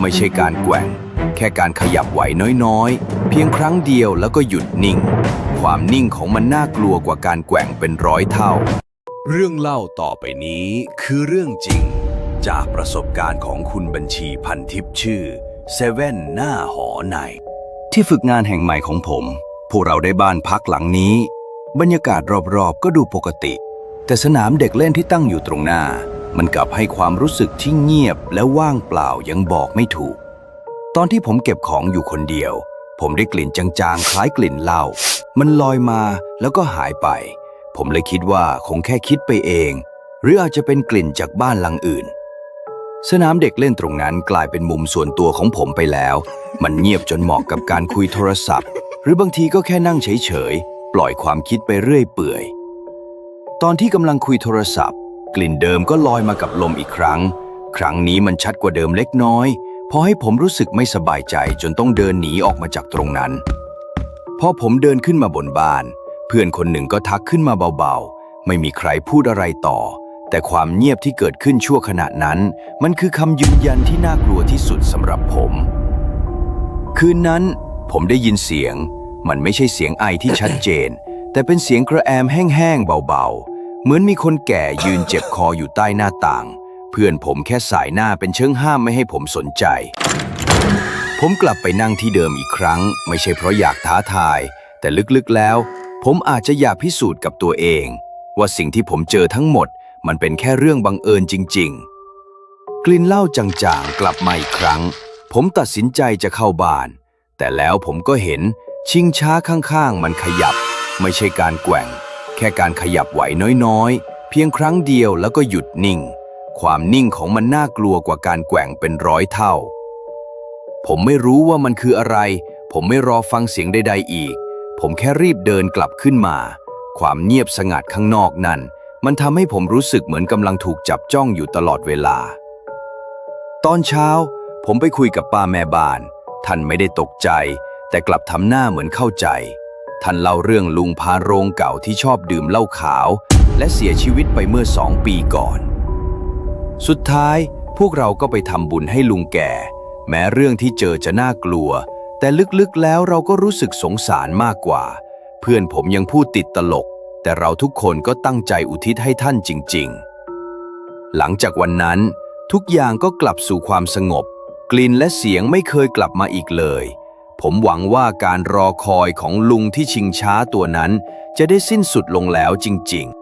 ไม่ใช่การแกว่ง แค่การขยับไหวน้อยๆ เพียงครั้งเดียวแล้วก็หยุดนิ่ง ความนิ่งของมันน่ากลัวกว่าการแกว่งเป็นร้อยเท่า เรื่องเล่าต่อไปนี้คือเรื่องจริง จากประสบการณ์ของคุณบัญชีพันทิพย์ชื่อเซเว่นหน้าหอใน ที่ฝึกงานแห่งใหม่ของผม พวกเราได้บ้านพักหลังนี้ บรรยากาศรอบๆ ก็ดูปกติ แต่สนามเด็กเล่นที่ตั้งอยู่ตรงหน้า มันกลับให้ความรู้สึกที่เงียบและว่างเปล่ายังบอกไม่ถูก ตอนที่ผมเก็บของอยู่คนเดียว ผมได้กลิ่นจางๆ คล้ายกลิ่นเหล้า มันลอยมาแล้วก็หายไป ผมเลยคิดว่าคงแค่คิดไปเอง หรืออาจจะเป็นกลิ่นจากบ้านหลังอื่น สนามเด็กเล่นตรงนั้นกลายเป็นมุมส่วนตัวของผมไปแล้ว มันเงียบจนเหมาะกับการคุยโทรศัพท์ หรือบางทีก็แค่นั่งเฉยๆ ปล่อยความคิดไปเรื่อยเปื่อย ตอนที่กำลังคุยโทรศัพท์ กลิ่นเดิมก็ลอยมากับลมอีกครั้ง ครั้งนี้มันชัดกว่าเดิมเล็กน้อย พอให้ผมรู้สึกไม่สบายใจจนต้องเดินหนีออกมาจากตรงนั้น พอผมเดินขึ้นมาบนบ้าน เพื่อนคนหนึ่งก็ทักขึ้นมาเบาๆ ไม่มีใครพูดอะไรต่อ แต่ความเงียบที่เกิดขึ้นชั่วขณะนั้น มันคือคำยืนยันที่น่ากลัวที่สุดสำหรับผม คืนนั้น ผมได้ยินเสียง มันไม่ใช่เสียงไอที่ชัดเจน แต่เป็นเสียงกระแอมแห้งๆเบาๆ เหมือนมีคนแก่ยืนเจ็บคออยู่ใต้หน้าต่าง เพื่อนผมแค่สายหน้าเป็นเชิงห้ามไม่ให้ผมสนใจ ผมกลับไปนั่งที่เดิมอีกครั้ง ไม่ใช่เพราะอยากท้าทาย แต่ลึกๆแล้ว ผมอาจจะอยากพิสูจน์กับตัวเอง ว่าสิ่งที่ผมเจอทั้งหมด มันเป็นแค่เรื่องบังเอิญจริง ๆ กลิ่นเหล้าจางๆกลับมาอีกครั้ง ผมตัดสินใจจะเข้าบ้าน แต่แล้วผมก็เห็นชิงช้าข้างๆ มันขยับ ไม่ใช่การแกว่ง แค่การขยับไหวน้อยๆ เพียงครั้งเดียวแล้วก็หยุดนิ่ง ความนิ่งของมันน่ากลัวกว่าการแกว่งเป็นร้อยเท่า ผมไม่รู้ว่ามันคืออะไร ผมไม่รอฟังเสียงใดๆอีก ผมแค่รีบเดินกลับขึ้นมา ความเงียบสงัดข้างนอกนั่นมันทำให้ผมรู้สึกเหมือนกำลังถูกจับจ้องอยู่ตลอดเวลา ตอนเช้า ผมไปคุยกับป้าแม่บ้าน ท่านไม่ได้ตกใจ แต่กลับทำหน้าเหมือนเข้าใจ ท่านเล่าเรื่องลุงพาโรงเก่าที่ชอบดื่มเหล้าขาว และเสียชีวิตไปเมื่อสองปีก่อน สุดท้ายพวกเราก็ไปทำบุญให้ลุงแก่ แม้เรื่องที่เจอจะน่ากลัว แต่ลึกๆแล้วเราก็รู้สึกสงสารมากกว่า เพื่อนผมยังพูดติดตลก แต่เราทุกคนก็ตั้งใจอุทิศให้ท่านจริง ๆ หลังจากวันนั้น ทุกอย่างก็กลับสู่ความสงบ กลิ่นและเสียงไม่เคยกลับมาอีกเลย ผมหวังว่าการรอคอยของลุงที่ชิงช้าตัวนั้น จะได้สิ้นสุดลงแล้วจริง ๆ